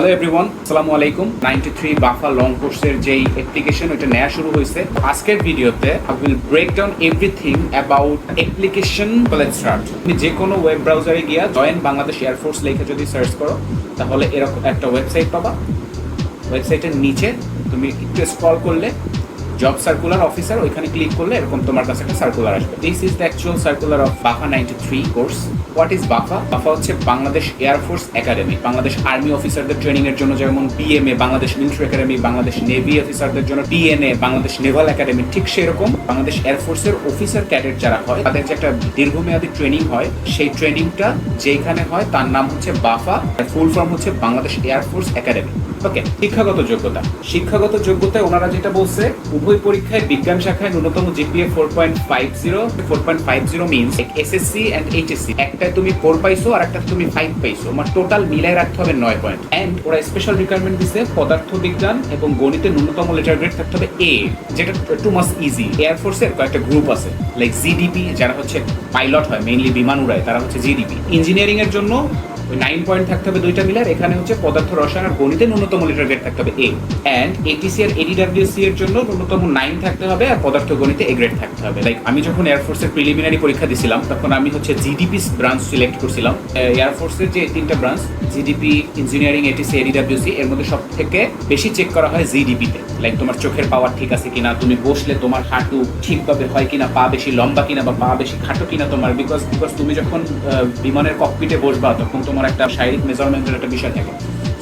Hello everyone আসসালামু আলাইকুম। Ninety three বাফা long কোর্সের যেই অ্যাপ্লিকেশন ওইটা নেওয়া শুরু হয়েছে। আজকের ভিডিওতে I will break down everything about application college start তুমি যে কোনো ওয়েব ব্রাউজারে গিয়া জয়েন বাংলাদেশ এয়ারফোর্স লিখে যদি সার্চ করো, তাহলে এরকম একটা ওয়েবসাইট পাবা। ওয়েবসাইটের নিচে তুমি একটু স্ক্রল করলে জব সার্কুলার অফিসার ওইখানে ক্লিক করলে এরকম তোমার কাছে একটা সার্কুলার আসবে। This is the actual circular of BAFA ninety three course what is BAFA BAFA হচ্ছে Bangladesh air force academy Bangladesh army অফিসারদের ট্রেনিং এর জন্য যেমন BMA Bangladesh military academy Bangladesh navy অফিসারদের জন্য ডিএনএ বাংলাদেশ নেভাল একাডেমি ঠিক সেরকম বাংলাদেশ এয়ারফোর্সের অফিসার ক্যাডেট যারা হয়, তাদের যে একটা দীর্ঘমেয়াদী ট্রেনিং হয়, সেই ট্রেনিংটা যেখানে হয়, তার নাম হচ্ছে বাফা ফুল ফর্ম হচ্ছে বাংলাদেশ এয়ারফোর্স একাডেমি ওকে শিক্ষাগত যোগ্যতা। শিক্ষাগত যোগ্যতায় ওনারা যেটা বলছে, উভয় পরীক্ষায় বিজ্ঞান শাখায় ন্যূনতম GPA four point five zero four point five zero means SSC and HSC একটায় তুমি ফোর পাইছো আর একটা তুমি ফাইভ পাইছো। আমার টোটাল মিলাই রাখতে হবে নয় পয়েন্ট অ্যান্ড ওরা স্পেশাল রিকোয়ারমেন্ট দিছে পদার্থ বিজ্ঞান এবং গণিতে ন্যূনতম লেটার গ্রেড থাকতে হবে এ যেটা টু মাস ইজি এয়ারফোর্সের কয়েকটা গ্রুপ আছে লাইক জিডিপি যারা হচ্ছে পাইলট হয় মেইনলি বিমান উড়ায়, তারা হচ্ছে জিডিপি ইঞ্জিনিয়ারিং এর জন্য নাইন পয়েন্ট থাকতে হবে দুইটা মিলার, এখানে হচ্ছে পদার্থ রসায়ন আর গণিতে ন্যূনতম লিটার গ্রেড থাকতে হবে এ অ্যান্ড এটিসি আর এডিডাব্লিউসি এর জন্য ন্যূনতম নাইন থাকতে হবে আর পদার্থ গণিতে এ গ্রেড থাকতে হবে। লাইক আমি যখন এয়ারফোর্সের প্রিলিমিনারি পরীক্ষা দিছিলাম, তখন আমি হচ্ছে জিডিপি ব্রাঞ্চ সিলেক্ট করছিলাম। এয়ারফোর্সের যে তিনটা branch GDP engineering ATC ADWC এর মধ্যে সব থেকে বেশি চেক করা হয় জিডিপিতে লাইক তোমার চোখের পাওয়ার ঠিক আছে কিনা, তুমি বসলে তোমার হাঁটু ঠিকভাবে হয় কিনা, পা বেশি লম্বা কিনা বা পা বেশি খাটো কিনা তোমার বিকজ বিকজ তুমি যখন বিমানের ককপিটে বসবা, তখন তোমার একটা শারীরিক মেজারমেন্টের একটা বিষয় থাকে।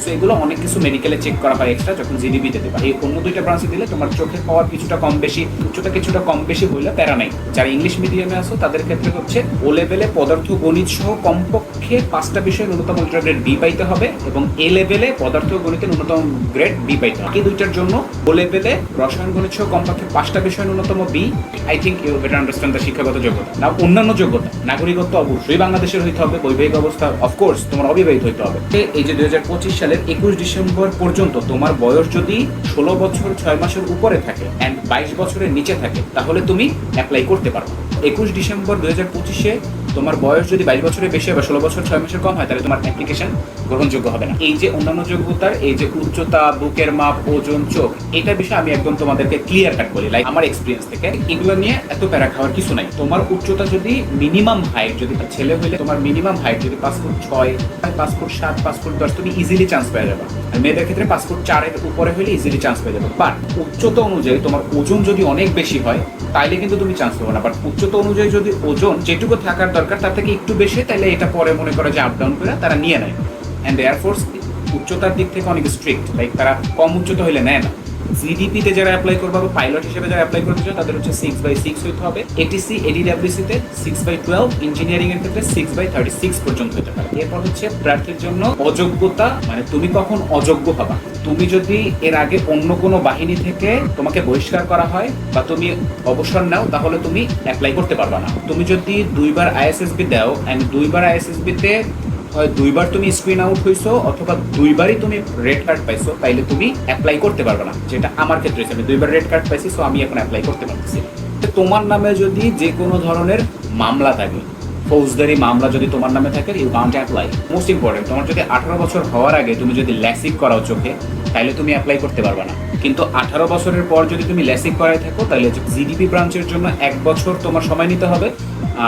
সো এগুলো অনেক কিছু মেডিকেলে চেক করা হয় এক্সট্রা যখন জিডিপিতে দেবা এই অন্য দুইটা ব্রাঞ্চে দিলে তোমার চোখের পাওয়ার কিছুটা কম বেশি, উচ্চতা কিছুটা কম বেশি হইলে প্যারা নাই। যারা ইংলিশ মিডিয়ামে আসো তাদের ক্ষেত্রে হচ্ছে ও লেভেলে পদার্থ গণিত সহ কমপক্ষে পাঁচটা বিষয়ে ন্যূনতম গ্রেড বি পাইতে হবে এবং এ লেভেলে পদার্থ গণিতে ন্যূনতম গ্রেড বি পাইতে হবে। এই দুইটার জন্য ও লেভেলে রসায়ন গণিত সহ কমপক্ষে পাঁচটা বিষয় ন্যূনতম B I think you better understand the শিক্ষাগত যোগ্যতা। না অন্যান্য যোগ্যতা, নাগরিকত্ব অবশ্যই বাংলাদেশের হইতে হবে, বৈবাহিক অবস্থা অফকোর্স তোমার অবিবাহিত হইতে হবে। এই যে দুই হাজার পঁচিশ সালের একুশ ডিসেম্বর পর্যন্ত তোমার বয়স যদি ষোলো বছর ছয় মাসের উপরে থাকে অ্যান্ড বাইশ বছরের নিচে থাকে, তাহলে তুমি অ্যাপ্লাই করতে পারো। একুশ ডিসেম্বর দু হাজার পঁচিশে তোমার বয়স যদি বাইশ বছরের বেশি বা ষোলো বছর, ছয় মাসের কম হয়, তাহলে তোমার অ্যাপ্লিকেশন গ্রহণযোগ্য হবে না। এই যে অন্যান্য যোগ্যতার এই যে উচ্চতা, বুকের মাপ, ওজন, চোখ, এটা বিষয়ে আমি একদম তোমাদেরকে ক্লিয়ার কাট করি লাইক আমার এক্সপিরিয়েন্স থেকে। এগুলো নিয়ে এত প্যারা খাওয়ার কিছু নাই। তোমার উচ্চতা যদি মিনিমাম হাইট যদি ছেলে হইলে তোমার মিনিমাম হাইট যদি পাঁচ ফুট ছয়, পাঁচ ফুট সাত, পাঁচ ফুট দশ, তুমি ইজিলি চান্স পেয়ে যাবে। আর মেয়েদের ক্ষেত্রে পাঁচ ফুট চারের উপরে হলে ইজিলি চান্স পেয়ে যাবে। বাট উচ্চতা অনুযায়ী তোমার ওজন যদি অনেক বেশি হয়, তাইলে কিন্তু তুমি চান্স পাবো না। বাট উচ্চতা অনুযায়ী যদি ওজন যেটুকু থাকার দরকার, তার থেকে একটু বেশি তাহলে এটা পরে মনে করে যে আপ ডাউন করে তারা নিয়ে নেয়। অ্যান্ড এয়ারফোর্স উচ্চতার দিক থেকে অনেক স্ট্রিক্ট লাইক তারা কম উচ্চতা হলে নেয় না। জিডিপিতে যারা অ্যাপ্লাই করবে বা পাইলট হিসেবে যারা অ্যাপ্লাই করতে চায়, তাদের হচ্ছে সিক্স বাই সিক্স হইতে হবে। এটিসি এডিডাব্লিউসিতে সিক্স বাই টুয়েলভ ইঞ্জিনিয়ারিং এর ক্ষেত্রে সিক্স বাই থার্টি সিক্স পর্যন্ত হতে পারে। এরপর হচ্ছে প্রার্থীর জন্য অযোগ্যতা মানে তুমি কখন অযোগ্য হবা? তুমি যদি এর আগে অন্য কোনো বাহিনী থেকে তোমাকে বহিষ্কার করা হয় বা তুমি অবসর নাও, তাহলে তুমি অ্যাপ্লাই করতে পারবা না। তুমি যদি দুইবার আইএসএসবি দাও অ্যান্ড দুইবার আইএসএসবিতে হয় দুইবার তুমি স্ক্রিন আউট হইছো অথবা দুইবারই তুমি রেড কার্ড পাইছো, তাইলে তুমি অ্যাপ্লাই করতে পারবে না, যেটা আমার ক্ষেত্রে হয়েছে। আমি দুইবার রেড কার্ড পাইছি সো আমি এখন অ্যাপ্লাই করতে পারতেছি। তোমার নামে যদি যে কোনো ধরনের মামলা থাকে, ফৌজদারি মামলা যদি তোমার নামে থাকে you count apply most important তোমার যদি আঠারো বছর হওয়ার আগে তুমি যদি ল্যাসিক করাও চোখে তাহলে তুমি অ্যাপ্লাই করতে পারবে না। কিন্তু আঠারো বছরের পর যদি তুমি ল্যাসিক করায় থাকো তাহলে জিডিপি ব্রাঞ্চের জন্য এক বছর তোমার সময় নিতে হবে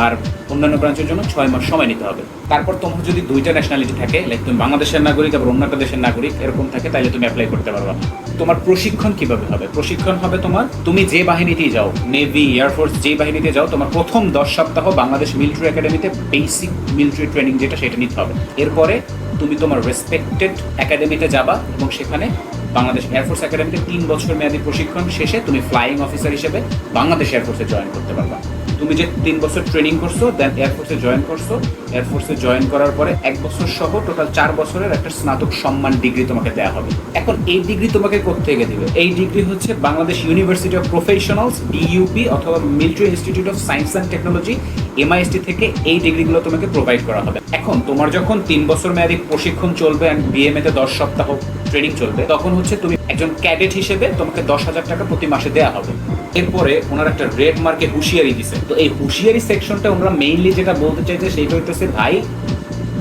আর অন্যান্য ব্রাঞ্চের জন্য ছয় মাস সময় নিতে হবে। তারপর তোমার যদি দুইটা ন্যাশনালিটি থাকে লাইক তুমি বাংলাদেশের নাগরিক আবার অন্য একটা দেশের নাগরিক, এরকম থাকে তাহলে তুমি অ্যাপ্লাই করতে পারবে। তোমার প্রশিক্ষণ কীভাবে হবে? প্রশিক্ষণ হবে তোমার, তুমি যে বাহিনীতেই যাও নেভি এয়ারফোর্স যে বাহিনীতে যাও, তোমার প্রথম দশ সপ্তাহ বাংলাদেশ মিলিটারি একাডেমিতে বেসিক মিলিটারি ট্রেনিং যেটা, সেটা নিতে হবে। এরপরে তুমি তোমার রেসপেক্টেড একাডেমিতে যাবা এবং সেখানে বাংলাদেশ এয়ারফোর্স একাডেমিতে তিন বছর মেয়াদী প্রশিক্ষণ শেষে তুমি ফ্লাইং অফিসার হিসেবে বাংলাদেশ এয়ারফোর্সে জয়েন করতে পারবা। তুমি যে তিন বছর ট্রেনিং করছ দেন এয়ারফোর্সে জয়েন করছ। এয়ারফোর্সে জয়েন করার পরে এক বছর সহ টোটাল চার বছরের একটা স্নাতক সম্মান ডিগ্রি তোমাকে দেওয়া হবে। এখন এই ডিগ্রি তোমাকে কোথেকে দিবে? এই ডিগ্রি হচ্ছে Bangladesh university of professionals BUP অথবা military institute of science and technology MIST থেকে এই ডিগ্রিগুলো তোমাকে প্রোভাইড করা হবে। এখন তোমার যখন তিন বছর মেয়াদী প্রশিক্ষণ চলবে অ্যান্ড বিএমএ তে দশ সপ্তাহ ট্রেনিং চলবে, তখন হচ্ছে তুমি একজন ক্যাডেট হিসেবে তোমাকে দশ হাজার টাকা প্রতি মাসে দেওয়া হবে। এরপরে ওনার একটা রেড মার্কে হুঁশিয়ারি দিছে। তো এই হুঁশিয়ারি সেকশনটা ওনারা মেইনলি যেটা বলতে চাইছে সেইটা হচ্ছে ভাই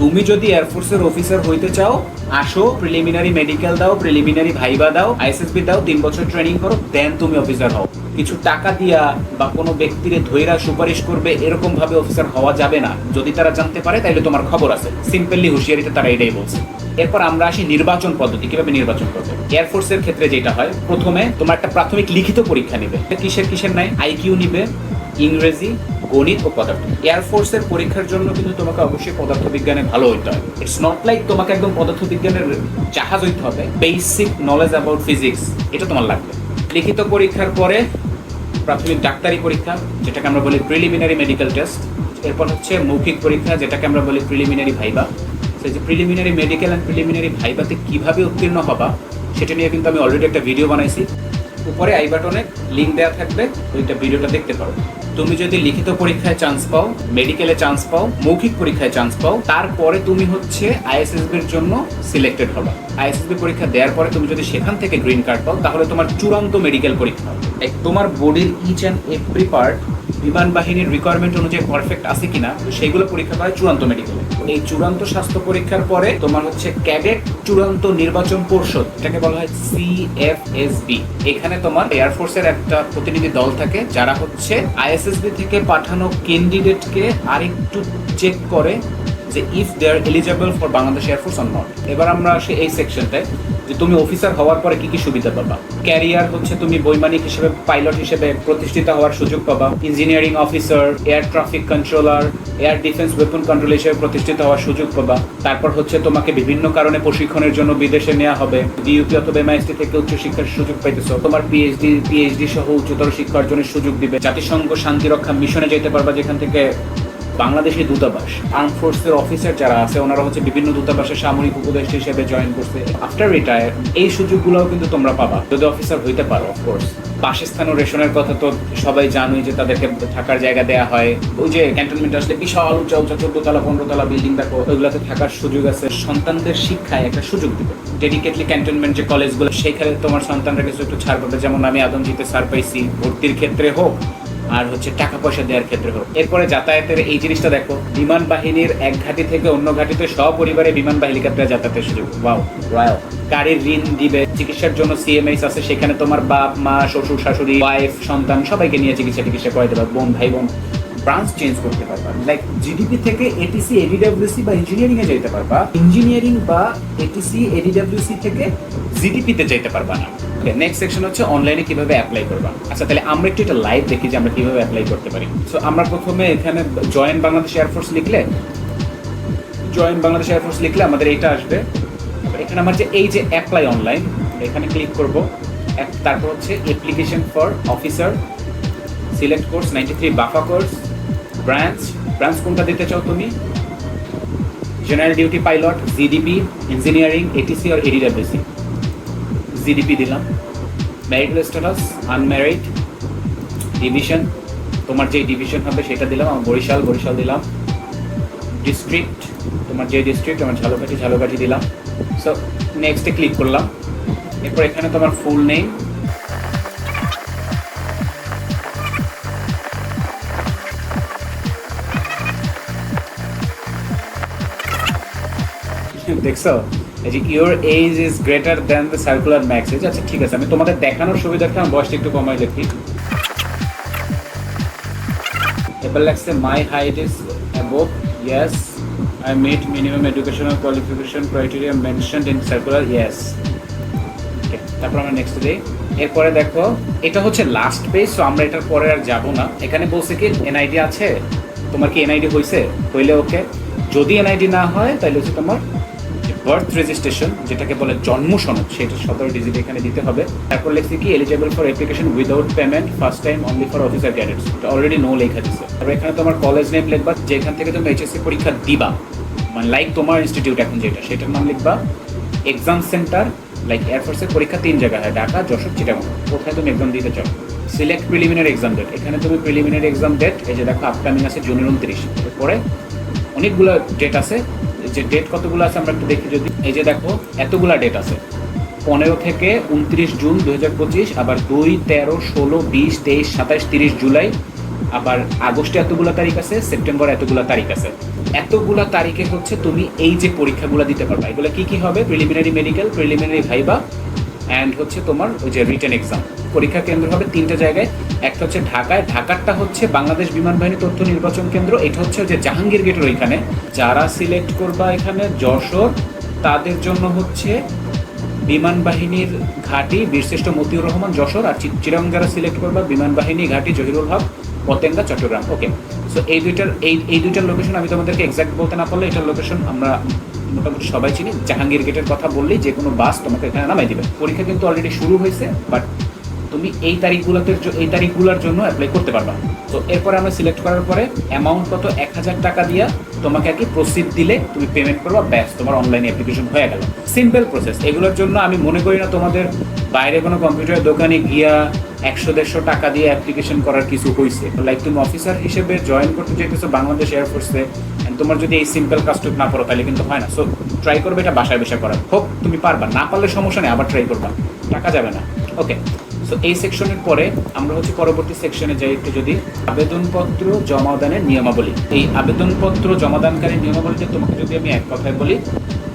তুমি যদি এয়ারফোর্সের অফিসার হইতে চাও, আসো প্রিলিমিনারি মেডিকেল দাও প্রিলিমিনারি ভাইবা দাও আইএসএসবি দাও, তিন বছর ট্রেনিং করো দেন তুমি অফিসার হও। কিছু টাকা দিয়া বা কোনো ব্যক্তিরে ধৈরা সুপারিশ করবে, এরকম ভাবে অফিসার হওয়া যাবে না। যদি তারা জানতে পারে তাহলে তোমার খবর আছে। সিম্পলি হুঁশিয়ারিতে তারা এটাই বলছে। এরপর আমরা আসি নির্বাচন পদ্ধতি, কীভাবে নির্বাচন করবে? এয়ারফোর্সের ক্ষেত্রে যেটা হয়, প্রথমে তোমার একটা প্রাথমিক লিখিত পরীক্ষা নিবে। কিসের কিসের নাই? আইকিউ নিবে, ইংরেজি গণিত ও পদার্থ। এয়ারফোর্সের পরীক্ষার জন্য কিন্তু তোমাকে অবশ্যই পদার্থ বিজ্ঞানে ভালো হইতে হবে। ইটস নট লাইক তোমাকে একদম পদার্থ বিজ্ঞানের জাহাজ হইতে হবে। বেসিক নলেজ অ্যাবাউট ফিজিক্স এটা তোমার লাগবে। লিখিত পরীক্ষার পরে প্রাথমিক ডাক্তারি পরীক্ষা, যেটাকে আমরা বলি প্রিলিমিনারি মেডিকেল টেস্ট এরপর হচ্ছে মৌখিক পরীক্ষা, যেটাকে আমরা বলি প্রিলিমিনারি ভাইবা। সেই যে প্রিলিমিনারি মেডিকেল অ্যান্ড প্রিলিমিনারি ভাইবাতে কীভাবে উত্তীর্ণ হবা, সেটা নিয়ে কিন্তু আমি অলরেডি একটা ভিডিও বানাইছি। উপরে আই বাটনে লিঙ্ক দেওয়া থাকবে, ওইটা ভিডিওটা দেখতে পারো। তুমি যদি লিখিত পরীক্ষায় চান্স পাও মেডিকেলে চান্স পাও, মৌখিক পরীক্ষায় চান্স পাও, তারপরে তুমি হচ্ছে আইএসএসবির জন্য সিলেক্টেড হবা। আইএসএসবি পরীক্ষা দেওয়ার পরে তুমি যদি সেখান থেকে গ্রিন কার্ড পাও, তাহলে তোমার চূড়ান্ত মেডিকেল পরীক্ষা হবে। তোমার বডির ইচ অ্যান্ড এভরি পার্ট বিমান বাহিনীর রিকোয়ারমেন্ট অনুযায়ী পারফেক্ট আছে কিনা সেইগুলো পরীক্ষা করা চূড়ান্ত মেডিকেলে এই চূড়ান্ত স্বাস্থ্য পরীক্ষার পরে তোমার হচ্ছে ক্যাডেট চূড়ান্ত নির্বাচন পর্ষদ, এটাকে বলা হয় সিএফএসবি এখানে তোমার এয়ারফোর্সের একটা প্রতিনিধি দল থাকে, যারা হচ্ছে আইএসএসবি থেকে পাঠানো ক্যান্ডিডেটকে আরেকটু চেক করে যে if they are eligible for Bangladesh air force on not এবার আমরা আসি এই সেকশনটায় যে তুমি অফিসার হওয়ার পরে কি কি সুবিধা পাবা? ক্যারিয়ার হচ্ছে তুমি বৈমানিক হিসেবে পাইলট হিসেবে প্রতিষ্ঠিত হওয়ার সুযোগ পাবা। Engineering officer air traffic controller air defence weapon control হিসেবে প্রতিষ্ঠিত হওয়ার সুযোগ পাবা। তারপর হচ্ছে তোমাকে বিভিন্ন কারণে প্রশিক্ষণের জন্য বিদেশে নেওয়া হবে। ডিইউপি অথবা এমআইএসটি থেকে উচ্চশিক্ষার সুযোগ পাইতেছো। তোমার পিএইচডি পিএইচডি সহ উচ্চতর শিক্ষা অর্জনের সুযোগ দিবে। জাতিসংঘ শান্তিরক্ষা মিশনে যেতে পারবা যেখান থেকে বাংলাদেশি দূতাবাস আর্ম ফোর্সের অফিসার যারা আছে, ওনারা হচ্ছে বিভিন্ন দূতাবাসের সামরিক উপদেষ্টা হিসেবে জয়েন করছে। আফটার রিটায়ার এই সুযোগগুলোও কিন্তু তোমরা পাবা। যদি অফিসার হইতে পারো অফকোর্স বাসস্থান ও রেশনের কথা তো সবাই জানোই যে তাদেরকে থাকার জায়গা দেওয়া হয়। ওই যে ক্যান্টনমেন্ট আসলে বিশাল, উঁচা উঁচা চোদ্দ তলা পনেরো তলা বিল্ডিং দেখো, ওইগুলোতে থাকার সুযোগ আছে। সন্তানদের শিক্ষায় একটা সুযোগ দিবে। ডেডিকেটলি ক্যান্টনমেন্ট যে কলেজগুলো সেখানে তোমার সন্তানরা কিছু একটু ছাড় পাবে। যেমন আমি আদমজিতে ছাড় পাইছি। ভর্তির ক্ষেত্রে হোক আর হচ্ছে টাকা পয়সা দেওয়ার ক্ষেত্রে হোক এরপরে যাতায়াতের এই জিনিসটা দেখো, বিমান বাহিনীর এক ঘাঁটি থেকে অন্য ঘাঁটিতে সপরিবারে বিমান বাহিনী হেলিকপ্টারে যাতায়াতের সুযোগ। ওয়াও গাড়ির ঋণ দিবে, চিকিৎসার জন্য সিএমএইচ আছে, সেখানে তোমার বাপ, মা, শ্বশুর, শাশুড়ি ওয়াইফ সন্তান, সবাইকে নিয়ে চিকিৎসা টিকিৎসা করে দেবে বোন, ভাই, বোন ব্রাঞ্চ চেঞ্জ করতে পারবা। লাইক জিডিপি থেকে এটিসি এডিডব্লিউসি বা ইঞ্জিনিয়ারিং এ যেতে পারবা। ইঞ্জিনিয়ারিং বা এটিসি এডিডব্লিউসি থেকে জিডিপি তে যেতে পারবা না। নেক্সট সেকশন হচ্ছে অনলাইনে কীভাবে অ্যাপ্লাই করবা। আচ্ছা তাহলে আমরা একটু এটা লাইভ দেখি যে আমরা কীভাবে অ্যাপ্লাই করতে পারি। সো আমরা প্রথমে এখানে জয়েন বাংলাদেশ এয়ারফোর্স লিখলে জয়েন বাংলাদেশ এয়ারফোর্স লিখলে আমাদের এইটা আসবে। এখানে আমার যে এই যে অ্যাপ্লাই অনলাইন এখানে ক্লিক করব। তারপর হচ্ছে application for officer select course ninety three BAFA course branch branch কোনটা দিতে চাও তুমি? General duty pilot GDP engineering ATC আর এডিডব্লিউসি জিডিপি দিলাম। ম্যারিটাল স্ট্যাটাস আনম্যারিড ডিভিশন তোমার যে ডিভিশন হবে সেটা দিলাম, আমার বরিশাল বরিশাল দিলাম। ডিস্ট্রিক্ট তোমার যে ডিস্ট্রিক্ট আমার ঝালকাঠি ঝালকাঠি দিলাম। সো নেক্সটে ক্লিক করলাম। এরপর এখানে তোমার ফুল নেম দেখছ? যে your age is greater than the circular max age আচ্ছা ঠিক আছে, আমি তোমাদের দেখানোর সুবিধার্থে আমার বয়সটা একটু কমাই দেখি এবার লাগছে my height is above yes I meet minimum educational qualification criteria mentioned in circular yes তারপর আমরা নেক্সট দিই। এরপরে দেখো, এটা হচ্ছে লাস্ট পেজ সো আমরা এটার পরে আর যাব না। এখানে বলছে কি এনআইডি আছে? তোমার কি এনআইডি হয়েছে হইলে ওকে যদি এনআইডি না হয় তাহলে হচ্ছে তোমার বার্থ রেজিস্ট্রেশন, যেটাকে বলে জন্ম সনদ, সেটা সতেরো ডিজিট এখানে দিতে হবে। তারপর লিখছি কি eligible for application without payment first time only for officer cadets এটা অলরেডি নো লেখা দিচ্ছে তারপর এখানে তোমার কলেজ নেম লিখবা, যেখান থেকে তুমি এইচএসসি পরীক্ষা দিবা। মানে লাইক তোমার ইনস্টিটিউট এখন যেটা, সেটার নাম লিখবা। এক্সাম সেন্টার লাইক এয়ারফোর্সের পরীক্ষা তিন জায়গায় হয়, ঢাকা, যশোর, চিটাগং। কোথায় তুমি এক্সাম দিতে চাও? সিলেক্ট প্রিলিমিনারি এক্সাম ডেট এখানে তুমি প্রিলিমিনারি এক্সাম ডেট এই যে দেখো আপকামিং আছে জুনের উনত্রিশ। এরপরে অনেকগুলো ডেট আছে যে ডেট কতগুলো আছে আমরা একটু দেখি যদি। এই যে দেখো, এতগুলা ডেট আছে। পনেরো থেকে উনত্রিশ জুন দুই হাজার পঁচিশ, আবার দুই, তেরো, ষোলো, বিশ, তেইশ, সাতাইশ, তিরিশ জুলাই, আবার আগস্টে এতগুলো তারিখ আছে, সেপ্টেম্বর এতগুলো তারিখ আছে। এতগুলা তারিখে হচ্ছে তুমি এই যে পরীক্ষাগুলো দিতে পারবা। এগুলো কি কি হবে? Preliminary medical preliminary viva and হচ্ছে তোমার ওই যে রিটেন এক্সাম পরীক্ষা কেন্দ্র হবে তিনটে জায়গায়। একটা হচ্ছে ঢাকায়। ঢাকারটা হচ্ছে বাংলাদেশ বিমান বাহিনী তথ্য নির্বাচন কেন্দ্র। এটা হচ্ছে যে জাহাঙ্গীর গেটের ওইখানে। যারা সিলেক্ট করবা এখানে, যশোর, তাদের জন্য হচ্ছে বিমান বাহিনীর ঘাঁটি, বীরশ্রেষ্ঠ মতিউর রহমান যশোর আর চিরং যারা সিলেক্ট করবা, বিমান বাহিনী ঘাঁটি, জহিরুল হক, পতেঙ্গা, চট্টগ্রাম। ওকে সো এই দুইটার এই এই দুইটার লোকেশন আমি তোমাদেরকে এক্সাক্ট বলতে না পারলে এটার লোকেশন আমরা মোটামুটি সবাই চিনি। জাহাঙ্গীর গেটের কথা বললেই যে কোনো বাস তোমাকে এখানে নামাই দিবে। পরীক্ষা কিন্তু অলরেডি শুরু হয়েছে বাট তুমি এই তারিখগুলোতে এই তারিখগুলোর জন্য অ্যাপ্লাই করতে পারবা। তো এরপরে আমরা সিলেক্ট করার পরে অ্যামাউন্ট কত? এক হাজার টাকা দিয়া তোমাকে আর কি প্রসিড দিলে তুমি পেমেন্ট করবা। ব্যাস, তোমার অনলাইন অ্যাপ্লিকেশন হয়ে গেল। সিম্পল প্রসেস এগুলোর জন্য আমি মনে করি না তোমাদের বাইরে কোনো কম্পিউটার দোকানে গিয়া একশো, দেড়শো টাকা দিয়ে অ্যাপ্লিকেশন করার কিছু হয়েছে লাইক তুমি অফিসার হিসেবে জয়েন করতে চাইতেছো বাংলাদেশ এয়ারফোর্সে তোমার যদি এই সিম্পল কাজটুকু না করো, তাহলে কিন্তু হয় না। সো ট্রাই করবে এটা বাসায় বসে করার। হোক, তুমি পারবা। না পারলে সমস্যা নেই, আবার ট্রাই করবা। টাকা যাবে না। ওকে সো এই সেকশনের পরে আমরা হচ্ছে পরবর্তী সেকশনে যাই একটু যদি আবেদনপত্র জমাদানের নিয়মাবলী। এই আবেদনপত্র জমাদানকারী নিয়মাবলীতে তোমাকে যদি আমি এক কথায় বলি,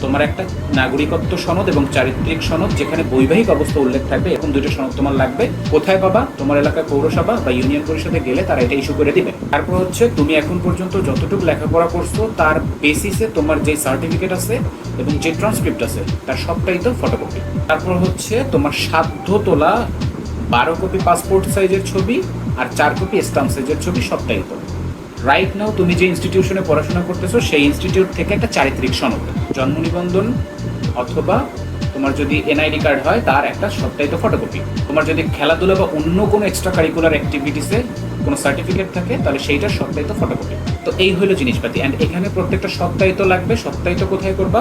তোমার একটা নাগরিকত্ব সনদ এবং চারিত্রিক সনদ যেখানে বৈবাহিক অবস্থা উল্লেখ থাকবে, এরকম দুটো সনদ তোমার লাগবে। কোথায় পাবা? তোমার এলাকায় পৌরসভা বা ইউনিয়ন পরিষদে গেলে তারা এটা ইস্যু করে দিবে। তারপর হচ্ছে তুমি এখন পর্যন্ত যতটুকু লেখাপড়া করছ, তার বেসিসে তোমার যে সার্টিফিকেট আছে এবং যে ট্রান্সক্রিপ্ট আছে, তার সবটাই তো ফটোকপি তারপর হচ্ছে তোমার সাধ্য তোলা বারো কপি পাসপোর্ট সাইজের ছবি আর চার কপি স্টাম্প সাইজের ছবি সবটাই তো। রাইট নাও তুমি যে ইনস্টিটিউশনে পড়াশোনা করতেছো, সেই ইনস্টিটিউট থেকে একটা চারিত্রিক সনদ। জন্ম নিবন্ধন অথবা তোমার যদি এনআইডি কার্ড হয়, তার একটা সপ্তাহিত ফটোকপি তোমার যদি খেলাধুলা বা অন্য কোনো এক্সট্রা কারিকুলার অ্যাক্টিভিটিসে কোনো সার্টিফিকেট থাকে, তাহলে সেইটার সপ্তাহিত ফটোকপি তো এই হলো জিনিসপাতি। অ্যান্ড এখানে প্রত্যেকটা সপ্তাহিত লাগবে সপ্তাহিত কোথায় করবা?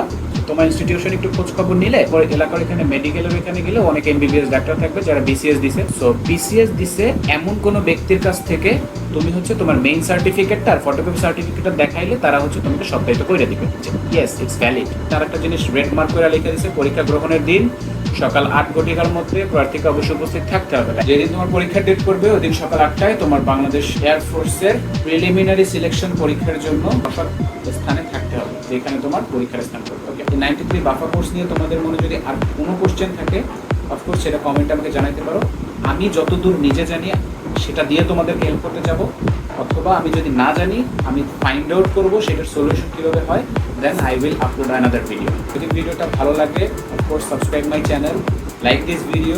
তোমার ইনস্টিটিউশন একটু খোঁজ খবর নিলে পরে এলাকার এখানে মেডিকেলের এখানে গেলে অনেক এমবিবিএস ডাক্তার থাকবে যারা বিসিএস দিছে। সো বিসিএস দিছে এমন কোনো ব্যক্তির কাছ থেকে তুমি হচ্ছে তোমার মেইন সার্টিফিকেটটা আর ফটোকপি সার্টিফিকেটটা দেখাইলে তারা হচ্ছে তোমাকে সপ্তাহিত করে দিবে। ইয়েস ইটস ভ্যালিড তার একটা জিনিস রেড মার্ক করে লিখে দিছে, পরীক্ষা গ্রহণের দিন, সকাল আট ঘটিকার মধ্যে প্রার্থীকে অবশ্যই উপস্থিত থাকতে হবে। যেদিন তোমার পরীক্ষার ডেট করবে ওই দিন সকাল আটটায় তোমার বাংলাদেশ এয়ারফোর্সের প্রিলিমিনারি সিলেকশন পরীক্ষার জন্য স্থানে থাকতে হবে, যেখানে তোমার পরীক্ষার স্থান করবে নাইনটি থ্রি বাফা কোর্স নিয়ে তোমাদের মনে যদি আর কোনো কোশ্চেন থাকে অফকোর্স সেটা কমেন্ট আমাকে জানাতে পারো। আমি যতদূর নিজে জানি, সেটা দিয়ে তোমাদেরকে হেল্প করতে যাব। অথবা আমি যদি না জানি, আমি ফাইন্ড আউট করব, সেটার সলিউশন কীভাবে হয় then I will upload another video যদি ভিডিওটা ভালো লাগে of course subscribe my channel like this video